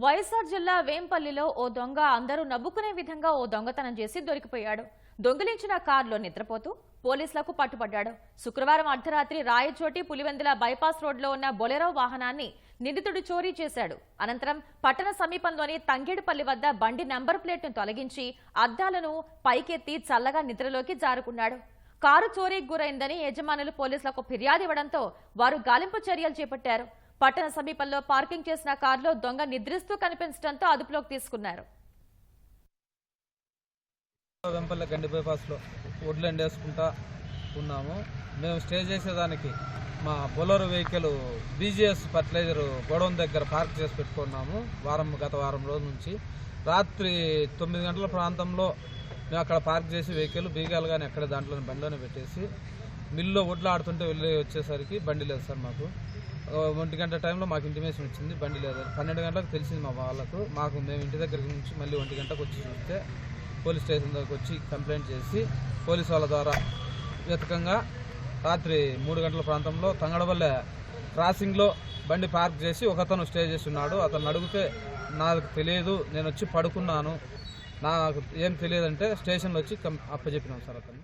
వైఎస్ఆర్ జిల్లా వేంపల్లిలో ఓ దొంగ అందరూ నవ్వుకునే విధంగా ఓ దొంగతనం చేసి దొరికిపోయాడు. దొంగిలించిన కారులో నిద్రపోతూ పోలీసులకు పట్టుబడ్డాడు. శుక్రవారం అర్ధరాత్రి రాయచోటి పులివెందుల బైపాస్ రోడ్లో ఉన్న బొలెరో వాహనాన్ని నిందితుడు చోరీ చేశాడు. అనంతరం పట్టణ సమీపంలోని తంగేడుపల్లి వద్ద బండి నంబర్ ప్లేట్ను తొలగించి అద్దాలను పైకెత్తి చల్లగా నిద్రలోకి జారుకున్నాడు. కారు చోరీకి గురైందని యజమానులు పోలీసులకు ఫిర్యాదు ఇవ్వడంతో వారు గాలింపు చర్యలు చేపట్టారు. పట్టణ సమీపంలో పార్కింగ్ చేసిన కారులో దొంగ నిద్రిస్తూ కనిపించడంతో అదుపులోకి తీసుకున్నారు. వెంపల్లె గండి బైపాస్లో వడ్లు ఎండేసుకుంటా ఉన్నాము. మేము స్టే చేసేదానికి మా బొలరు వెహికల్ బీజీఎస్ ఫర్టిలైజర్ గొడవం దగ్గర పార్క్ చేసి పెట్టుకున్నాము వారం గత వారం రోజు నుంచి. రాత్రి తొమ్మిది గంటల ప్రాంతంలో మేము అక్కడ పార్క్ చేసి వెహికల్ బీగాలు కానీ అక్కడ దాంట్లోనే బండిలోనే పెట్టేసి మిల్లో ఒడ్లు ఆడుతుంటే వెళ్ళి వచ్చేసరికి బండి లేదు సార్ మాకు. ఒంటి గంట టైంలో మాకు ఇంటిమేషన్ వచ్చింది బండి లేదు. పన్నెండు గంటలకు తెలిసింది మా వాళ్ళకు. మాకు మేము ఇంటి దగ్గరికి నుంచి మళ్ళీ ఒంటి గంటకు వచ్చి చూస్తే పోలీస్ స్టేషన్ దగ్గరకు వచ్చి కంప్లైంట్ చేసి పోలీస్ వాళ్ళ ద్వారా వెతకంగా రాత్రి మూడు గంటల ప్రాంతంలో తంగడవల్లె క్రాసింగ్లో బండి పార్క్ చేసి ఒకతను స్టే చేసి ఉన్నాడు అతను అడిగితే నాకు తెలియదు నేను వచ్చి పడుకున్నాను. నాకు ఏం తెలియదంటే స్టేషన్లో వచ్చి అప్పచెప్పినాం సార్ అతను